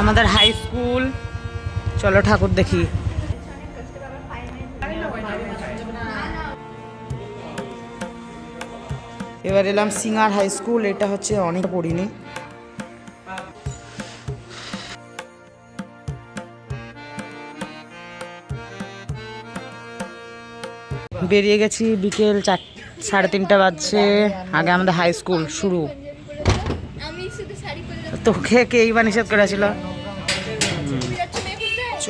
আমাদের high school চলো ঠাকুর দেখি। এবার এলাম সিঙ্গার হাই স্কুল এটা হচ্ছে অনেক পড়িনি। বেরিয়ে গেছি বিকেল চার সাড়ে তিনটা বাজছে। আগে আমাদের হাই স্কুল শুরু। তোকে কেই বা নিষেধ করেছিল? চ।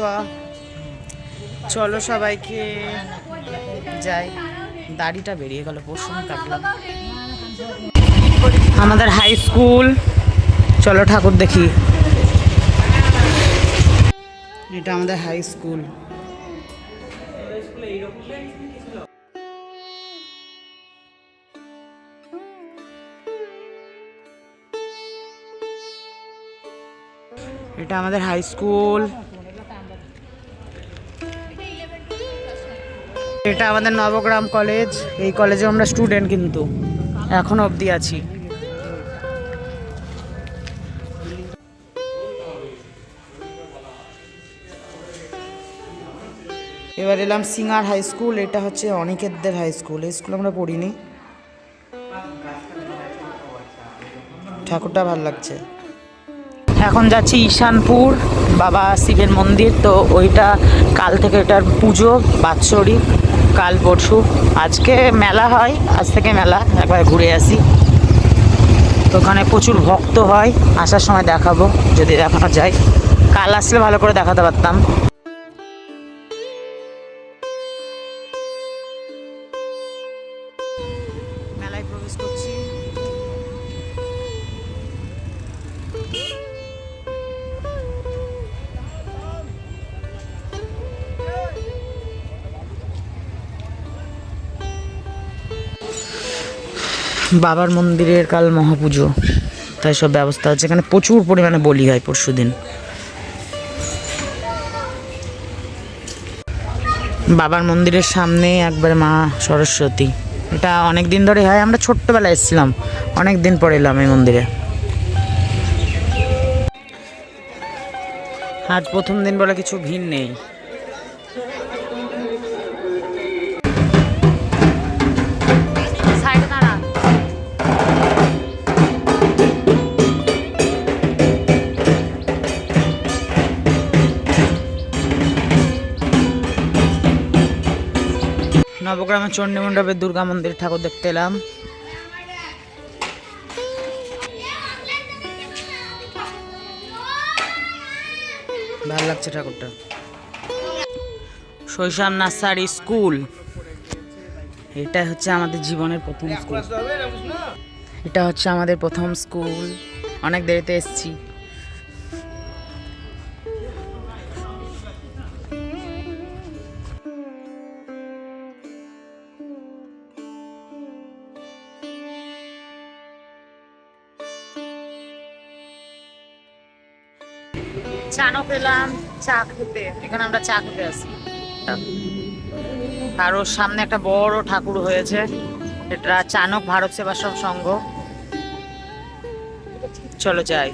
চলো সবাইকে যাই। দাড়িটা বেরিয়ে গেল পরশু কাটলাম। আমাদের হাই স্কুল চলো ঠাকুর দেখি। এটা আমাদের হাই স্কুল এটা আমাদের হাই স্কুল এটা আমাদের নবগ্রাম কলেজ। এই কলেজে আমরা স্টুডেন্ট কিন্তু। এখন অবধি আছি। এবার এলাম সিঙ্গার হাই স্কুল। এটা হচ্ছে অনিকেতদের হাই স্কুল। এই স্কুল আমরা পড়িনি। ঠাকুরটা ভালো লাগছে। এখন যাচ্ছি ঈশানপুর। বাবা শিবের মন্দির। তো ওইটা কাল থেকে এটার পুজো, বাৎসরিক। কাল পরশু। আজকে মেলা হয়, আজ থেকে মেলা, একবার ঘুরে আসি। তো ওখানে প্রচুর ভক্ত হয়, আসার সময় দেখাবো, যদি দেখানো যায়। কাল আসলে ভালো করে দেখাতে পারতাম। মেলায় প্রবেশ করছি। বাবার মন্দিরের কাল মহাপুজো। তাই সব ব্যবস্থা আছে। এখানে প্রচুর পরিমাণে বলি হয় পরশু দিন বাবার মন্দিরের সামনে একবার মা সরস্বতী। এটা অনেক দিন ধরে হয়। আমরা ছোট্টবেলায় এসেছিলাম। অনেক দিন পরে এলাম এই মন্দিরে। আজ প্রথম দিন বলে কিছু ভিড় নেই। নবগ্রামের চণ্ডী মণ্ডপের দুর্গা মন্দির ঠাকুর দেখতে এলাম। ভালো লাগছে ঠাকুরটা। শৈশব নার্সারি স্কুল। এটা হচ্ছে আমাদের জীবনের প্রথম স্কুল। এটা হচ্ছে আমাদের প্রথম স্কুল। অনেক দেরিতে এসেছি। চানক এলাম চা খেতে। এখানে আমরা চা খেতে আসি। আর ওর সামনে একটা বড় ঠাকুর হয়েছে। এটা চানক ভারত সেবাশ্রম সংঘ। চলো যাই।